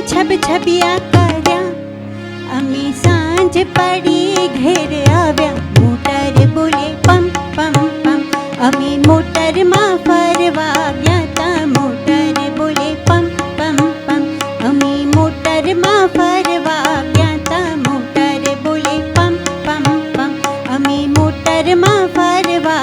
छब छबिया कर्या। अमी साँझ पड़ी, घर आव्या। मोटर बोले पम पम पम। अमी मोटर मा फरवा गया ता। मोटर बोले पम पम पम। अमी मोटर मा फरवा गया ता। मोटर बोले पम पम पम। अमी मोटर मा फरवा